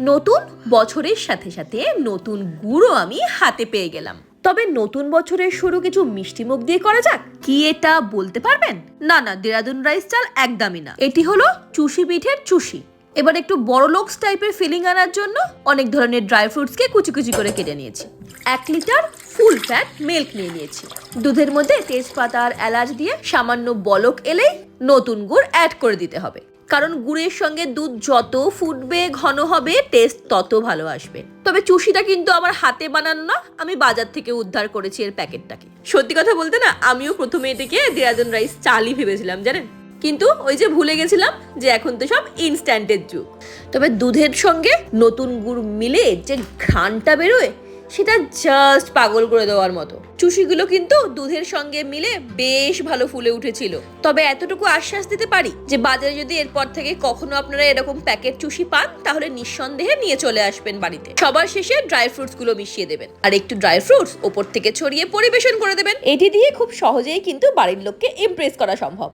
নতুন বছরের সাথে সাথে নতুন গুঁড়ো আমি হাতে পেয়ে গেলাম। তবে নতুন বছরের শুরু কিছু মিষ্টি মুখ দিয়ে করা যাক। কি এটা বলতে পারবেন? না না, দেরাদুন রাইস চাল একদমই না। এটি হলো চুষি পিঠের চুষি। এবার একটু বড় লোকস টাইপের ফিলিং আনার জন্য অনেক ধরনের ড্রাই ফ্রুটসকে কুচি কুচি করে কেটে নিয়েছি। এক লিটার ফুল ফ্যাট মিল্ক নিয়ে নিয়েছি। দুধের মধ্যে তেজপাতা আর এলাচ দিয়ে সামান্য বলক এলেই নতুন গুড় অ্যাড করে দিতে হবে। কারণ গুড়ের সঙ্গে দুধ যত ফুটবে, ঘন হবে টেস্ট তত ভালো আসবে। তবে চুষিটা কিন্তু আমার হাতে বানানো না, আমি বাজার থেকে উদ্ধার করেছি এর প্যাকেটটাকে। সত্যি কথা বলতে না, আমিও প্রথমে এটাকে দেরাদুন রাইস চালই ভেবেছিলাম, জানেন? কিন্তু ওই যে ভুলে গেছিলাম যে এখন তো সব ইনস্ট্যান্টের যুগ। তবে দুধের সঙ্গে নতুন গুড় মিলে যে ঘ্রাণটা বেরোয় সেটা জাস্ট পাগল করে দেওয়ার মতো। চুষিগুলো কিন্তু দুধের সঙ্গে মিলে বেশ ভালো ফুলে উঠেছিল। তবে এতটুকু আশ্বাস দিতে পারি যে বাজারে যদি এরপর থেকে কখনো আপনারা এরকম প্যাকেট চুষি পান, তাহলে নিঃসন্দেহে নিয়ে চলে আসবেন বাড়িতে। সবার শেষে ড্রাই ফ্রুটসগুলো মিশিয়ে দেবেন। আর একটু ড্রাই ফ্রুটস ওপর থেকে ছড়িয়ে পরিবেশন করে দেবেন। এটি দিয়ে খুব সহজেই কিন্তু বাড়ির লোককে ইমপ্রেস করা সম্ভব।